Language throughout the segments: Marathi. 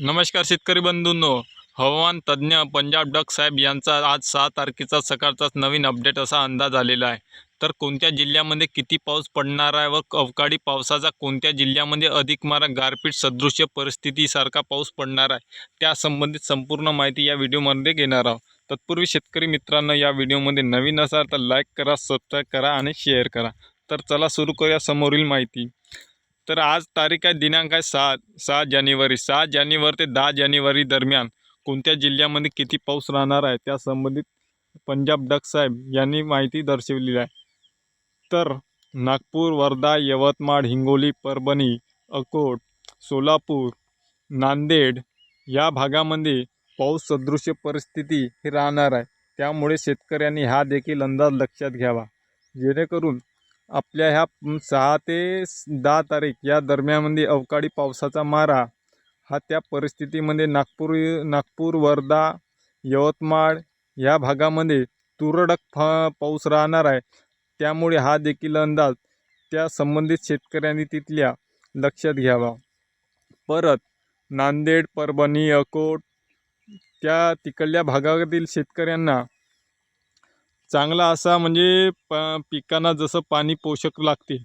नमस्कार शेतकरी बंधूंनो. हवामान तज्ज्ञ पंजाब डक साहेब यांचा आज सहा तारखेचा सकाळचाच नवीन अपडेट असा अंदाज आलेला आहे. तर कोणत्या जिल्ह्यामध्ये किती पाऊस पडणार आहे व अवकाळी पावसाचा कोणत्या जिल्ह्यामध्ये अधिक मारा गारपीट सदृश्य परिस्थितीसारखा पाऊस पडणार आहे त्यासंबंधित संपूर्ण माहिती या व्हिडिओमध्ये घेणार आहोत. तत्पूर्वी शेतकरी मित्रांनो या व्हिडिओमध्ये नवीन असाल तर लाईक करा सबस्क्राईब करा आणि शेअर करा. तर चला सुरू करूया समोरील माहिती. तर आज तारीख आहे दिनांक आहे सहा सहा जानेवारी. सहा जानेवारी ते दहा जानेवारी दरम्यान कोणत्या जिल्ह्यामध्ये किती पाऊस राहणार आहे त्या संबंधित पंजाब डक साहेब यांनी माहिती दर्शवलेली आहे. तर नागपूर वर्धा यवतमाळ हिंगोली परभणी अकोट सोलापूर नांदेड या भागामध्ये पाऊस सदृश्य परिस्थिती ही राहणार आहे. त्यामुळे शेतकऱ्यांनी हा देखील अंदाज लक्षात घ्यावा. जेणेकरून आपल्या ह्या सहा ते दहा तारीख या दरम्यानमध्ये अवकाळी पावसाचा मारा. हा त्या परिस्थितीमध्ये नागपूर नागपूर वर्धा यवतमाळ या भागामध्ये तुरळक फा पाऊस राहणार आहे. त्यामुळे हा देखील अंदाज त्या संबंधित शेतकऱ्यांनी तिथल्या लक्षात घ्यावा. परत नांदेड परभणी अकोट त्या तिकडल्या भागातील शेतकऱ्यांना चांगला असा म्हणजे प पिकांना जसं पाणी पोषक लागते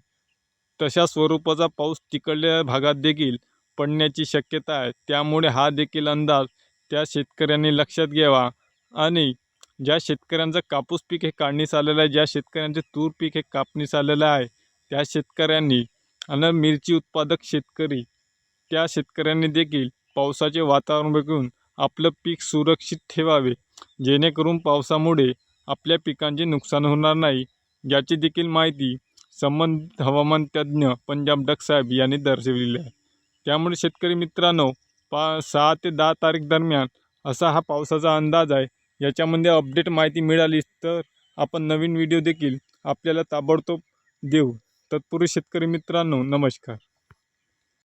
तशा स्वरूपाचा पाऊस तिकडल्या भागात देखील पडण्याची शक्यता आहे. त्यामुळे हा देखील अंदाज त्या शेतकऱ्यांनी लक्षात घ्यावा आणि ज्या शेतकऱ्यांचं कापूस पीक हे काढणीस आलेलं आहे ज्या शेतकऱ्यांचे तूर पीक हे कापणीस आलेलं आहे त्या शेतकऱ्यांनी आणि मिरची उत्पादक शेतकरी त्या शेतकऱ्यांनी देखील पावसाचे वातावरण बघून आपलं पीक सुरक्षित ठेवावे जेणेकरून पावसामुळे आपल्या पिकांचे नुकसान होणार नाही याची देखील माहिती संबंधित हवामान तज्ज्ञ पंजाब डक साहेब यांनी दर्शवलेली आहे. त्यामुळे शेतकरी मित्रांनो पा सहा ते दहा तारीख दरम्यान असा हा पावसाचा अंदाज आहे. याच्यामध्ये अपडेट माहिती मिळाली तर आपण नवीन व्हिडिओ देखील आपल्याला ताबडतोब देऊ. तत्पूर्वी शेतकरी मित्रांनो नमस्कार.